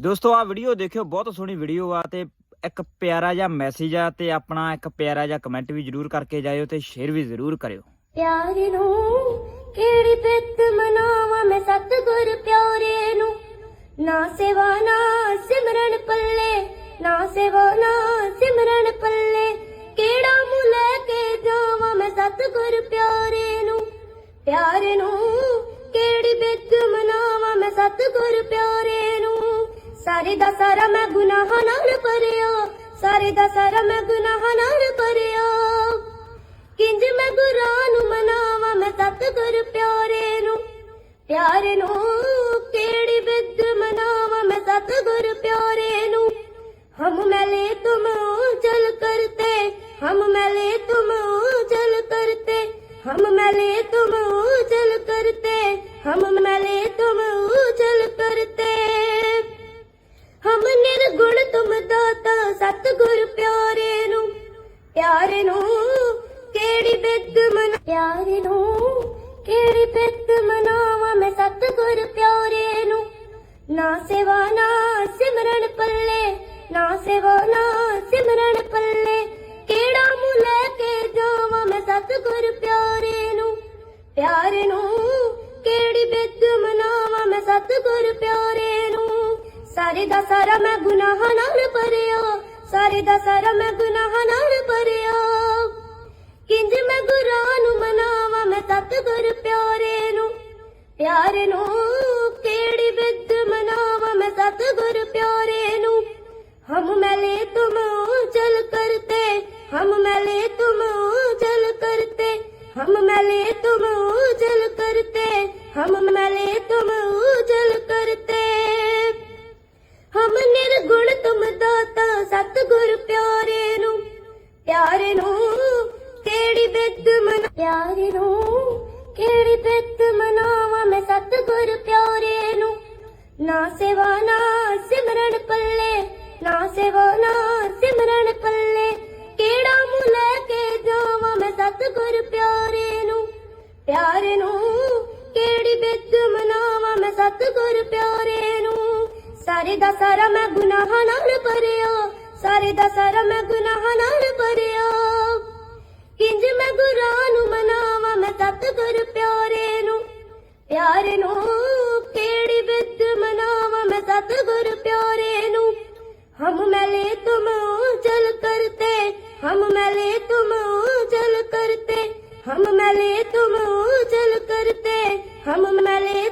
ਦੋਸਤੋ ਆ ਵੀਡੀਓ ਦੇਖਿਓ, ਬਹੁਤ ਸੋਹਣੀ ਵੀਡੀਓ ਆ ਤੇ ਇੱਕ ਪਿਆਰਾ ਜਿਹਾ ਮੈਸੇਜ ਆ ਤੇ ਆਪਣਾ ਇੱਕ ਪਿਆਰਾ ਜਿਹਾ ਕਮੈਂਟ ਵੀ ਜਰੂਰ ਕਰਕੇ ਜਾਇਓ ਤੇ ਸ਼ੇਅਰ ਵੀ ਜ਼ਰੂਰ ਕਰਿਓ। ਪਿਆਰ ਨੂੰ ਕਿਹੜੀ ਬਿੱਤ ਮਨਾਵਾਂ ਮੈਂ ਸਤਿਗੁਰ ਪਿਆਰੇ ਨੂੰ? ਨਾ ਸੇਵਾ, ਨਾ ਸਿਮਰਨ ਪੱਲੇ, ਨਾ ਸੇਵਾ, ਨਾ ਸਿਮਰਨ ਪੱਲੇ। ਕਿਹੜਾ ਮੂੰਹ ਲੈ ਕੇ ਜਾਵਾਂ ਮੈਂ ਸਤਿਗੁਰ ਪਿਆਰੇ ਨੂੰ? ਪਿਆਰ ਨੂੰ ਕਿਹੜੀ ਬਿੱਤ ਮਨਾਵਾਂ ਸਾਰੇ ਦਾ ਸਾਰਾ ਮੈਂ ਗੁਨਾਹਾਂ ਨਾਲ ਭਰਿਆ, ਸਾਰੇ ਦਾ ਸਾਰਾ ਮੈਂ ਗੁਨਾਹਾਂ ਨਾਲ ਭਰਿਆ। ਕਿੰਜ ਮੈਂ ਗੁਰਾਂ ਨੂੰ ਮਨਾਵਾਂ, ਮੈਂ ਸਤਿਗੁਰ ਪਿਆਰੇ ਨੂੰ। ਪਿਆਰ ਨੂੰ ਕਿਹੜੀ ਬਿੱਦ ਮਨਾਵਾਂ, ਮੈਂ ਸਤਿਗੁਰ ਪਿਆਰੇ ਨੂੰ। ਹਮ ਮੈਲੇ ਤੁਮ ਜਲ ਕਰਤੇ, ਹਮ ਮੈਲੇ ਤੁਮ ਜਲ ਕਰਤੇ। ਹਮ ਮੈਲੇ ਤੁਮ ਜਲ ਕਰਤੇ, ਹਮ ਮੈਲੇ ਤੁਮ ਪਿਆਰ ਨੂੰ ਕਿਹੜੀ ਬਿੱਦ ਮਨ ਪਿਆਰੇ ਨੂੰ ਕਿਹੜੀ ਬਿੱਦ ਮਨਾਵਾਂ ਮੈਂ ਸਤਿਗੁਰ ਪਿਆਰੇ ਨੂੰ? ਨਾ ਸੇਵਾ, ਨਾ ਸਿਮਰਨ ਪੱਲੇ, ਨਾ ਸੇਵਾ, ਨਾ ਸਿਮਰਨ ਪੱਲੇ। ਕਿਹੜਾ ਮੂੰਹ ਲੈ ਕੇ ਜਾਵਾਂ ਮੈਂ ਸਤਿਗੁਰ ਪਿਆਰੇ ਨੂੰ? ਪਿਆਰੇ ਨੂੰ ਕਿਹੜੀ ਬਿੱਦ ਮਨਾਵਾਂ ਮੈਂ ਸਤਿਗੁਰ ਪਿਆਰੇ ਨੂੰ? ਸਾਰੇ ਦਾ ਸਾਰਾ ਮੈਂ ਗੁਨਾਹਾਂ ਨਾਲ ਭਰਿਆ, ਸਾਰੇ ਦਾ ਸਾਰਾ ਮੈਂ ਗੁਨਾਹਾਂ ਨਾਲ ਪਿਆਰੇ ਨੂੰ ਕਿਹੜੀ ਬਿੱਦ ਮਨਾਵਾਂ ਮੈਂ ਸਤਿਗੁਰ ਪਿਆਰੇ ਨੂੰ? ਹਮ ਮੈਲੇ ਤੁਮ ਜਲ ਕਰਤੇ, ਹਮ ਮੈਲੇ ਤੁਮ ਜਲ ਕਰਤੇ, ਹਮ ਮੈਲੇ ਤੁਮ ਜਲ ਕਰਤੇ, ਹਮ ਮੈਲੇ ਤੁਮ ਜਲ ਕਰਤੇ। ਹਮ ਨਿਰਗੁਣ ਤੁਮ ਦਾਤਾ ਸਤਿਗੁਰ ਪਿਆਰੇ ਨੂੰ। ਪਿਆਰੇ ਨੂੰ ਕਿਹੜੀ ਬਿੱਦ ਮਨ ਪਿਆਰੇ ਨੂੰ ਨਾ ਸੇਵਾ, ਨਾ ਸਿਮਰਨ ਪੱਲੇ, ਨਾ ਸੇਵਾ, ਨਾ ਸਿਮਰਨ ਪੱਲੇ। ਕਿਹੜਾ ਮੂੰਹ ਲੈ ਕੇ ਜਾਵਾਂ ਮੈਂ ਸਤਿਗੁਰ ਪਿਆਰੇ ਨੂੰ? ਪਿਆਰੇ ਨੂੰ ਕਿਹੜੀ ਬਿੱਦ ਮਨਾਵਾਂ ਮੈਂ ਸਤਿਗੁਰ ਪਿਆਰੇ ਨੂੰ? ਸਾਰੇ ਦਾ ਸਾਰਾ ਮੈਂ ਗੁਨਾਹਾਂ ਨਾਲ ਭਰਿਆ, ਸਾਰੇ ਦਾ ਸਾਰਾ ਮੈਂ ਗੁਨਾਹਾਂ ਨਾਲ ਭਰਿਆ। ਕਿੰਜ ਮੈਂ ਗੁਰਾਂ ਨੂੰ ਮਨਾਵਾਂ ਮੈਂ ਸਤਿਗੁਰ ਪਿਆਰੇ ਨੂੰ? ਪਿਆਰੇ ਨੂੰ ਕਿਹੜੀ ਬਿੱਦ साथ गुर प्योरे नु हम मिले तुम जल करते हम मिले तुम जल करते हम मिले तुम जल करते हम मिले